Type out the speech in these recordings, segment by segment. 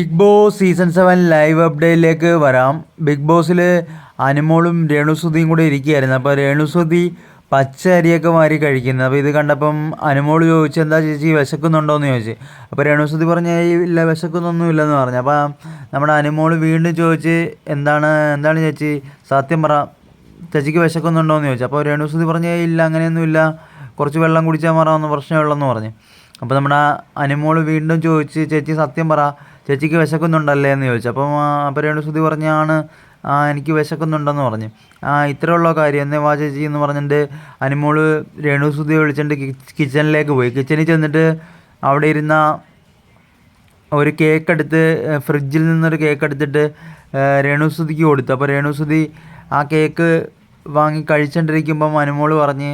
Bigg Boss season seven live അപ്ഡേറ്റിലേക്ക് വരാം. Big ബോസിൽ അനുമോളും രേണുസുതിയും കൂടെ ഇരിക്കുകയായിരുന്നു. അപ്പോൾ രേണുസുതി പച്ച അരിയൊക്കെ മാറി കഴിക്കുന്നത് അപ്പോൾ ഇത് കണ്ടപ്പം അനുമോൾ ചോദിച്ചു എന്താ ചേച്ചി വിശക്കുന്നുണ്ടോ? എന്ന് ചോദിച്ചു. അപ്പോൾ രേണുസുതി പറഞ്ഞ ഇല്ല വിശക്കുന്നൊന്നും ഇല്ലെന്ന് പറഞ്ഞു. അപ്പോൾ നമ്മുടെ അനുമോൾ വീണ്ടും ചോദിച്ച് എന്താണ് എന്താണ് ചേച്ചി? സത്യം പറ. ചേച്ചിക്ക് വിശക്കുന്നുണ്ടോ? എന്ന് ചോദിച്ചു. അപ്പോൾ രേണുസുതി പറഞ്ഞ ഇല്ല അങ്ങനെയൊന്നും ഇല്ല കുറച്ച് വെള്ളം കുടിച്ചാൽ മാറാമെന്ന് പ്രശ്നമുള്ളെന്ന് പറഞ്ഞു. അപ്പോൾ നമ്മുടെ അനുമോൾ വീണ്ടും ചോദിച്ച് ചേച്ചി സത്യം പറ. ചേച്ചിക്ക് വിശക്കുന്നുണ്ടല്ലേ എന്ന് ചോദിച്ചു. അപ്പം ആ, ശ്രുതി പറഞ്ഞാണ് ആ എനിക്ക് വിശക്കുന്നുണ്ടെന്ന് പറഞ്ഞു. ആ ഇത്രയുള്ള കാര്യം. എന്നേ വാ ചേച്ചി എന്ന് പറഞ്ഞിട്ട് അനുമോൾ രേണു ശ്രുതി വിളിച്ചിട്ട് കിച്ചണിലേക്ക് പോയി. കിച്ചണിൽ ചെന്നിട്ട് അവിടെ ഇരുന്ന ഒരു കേക്ക് എടുത്ത് ഫ്രിഡ്ജിൽ നിന്നൊരു കേക്ക് എടുത്തിട്ട് രേണു രേണുസുതിക്ക് കൊടുത്തു. അപ്പോൾ രേണുസുതി ആ കേക്ക് വാങ്ങി കഴിച്ചുകൊണ്ടിരിക്കുമ്പം അനുമോൾ പറഞ്ഞ്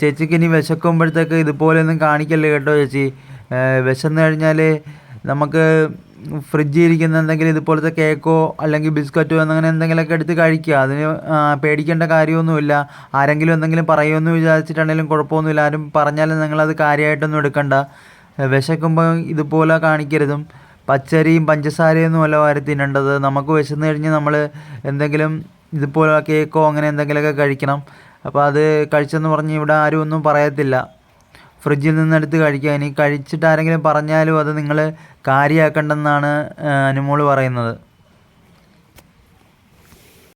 ചേച്ചിക്ക് ഇനി വിശക്കുമ്പോഴത്തേക്ക് ഇതുപോലെയൊന്നും കാണിക്കല്ലേ കേട്ടോ ചേച്ചി? വിശന്ന് കഴിഞ്ഞാൽ നമുക്ക് ഫ്രിഡ്ജിൽ ഇരിക്കുന്ന എന്തെങ്കിലും ഇതുപോലത്തെ കേക്കോ അല്ലെങ്കിൽ ബിസ്ക്കറ്റോ അങ്ങനെ എന്തെങ്കിലുമൊക്കെ എടുത്ത് കഴിക്കുക. അതിന് പേടിക്കേണ്ട കാര്യമൊന്നുമില്ല. ആരെങ്കിലും എന്തെങ്കിലും പറയുമെന്ന് വിചാരിച്ചിട്ടാണെങ്കിലും കുഴപ്പമൊന്നുമില്ല. ആരും പറഞ്ഞാലും നിങ്ങളത് കാര്യമായിട്ടൊന്നും എടുക്കണ്ട. വിശക്കുമ്പോൾ ഇതുപോലെ കാണിക്കരുതും. പച്ചരിയും പഞ്ചസാരയൊന്നും അല്ല വാരി തിന്നേണ്ടത്. നമുക്ക് വിശന്ന് കഴിഞ്ഞ് നമ്മൾ എന്തെങ്കിലും ഇതുപോലെ കേക്കോ അങ്ങനെ എന്തെങ്കിലുമൊക്കെ കഴിക്കണം. അപ്പോൾ അത് കഴിച്ചെന്ന് പറഞ്ഞ് ഇവിടെ ആരും ഒന്നും പറയത്തില്ല. ഫ്രിഡ്ജിൽ നിന്നെടുത്ത് കഴിക്കുക ഇനി കഴിച്ചിട്ട് ആരെങ്കിലും പറഞ്ഞാലും അത് നിങ്ങൾ കാര്യമാക്കണ്ടെന്നാണ് അനുമോൾ പറയുന്നത്.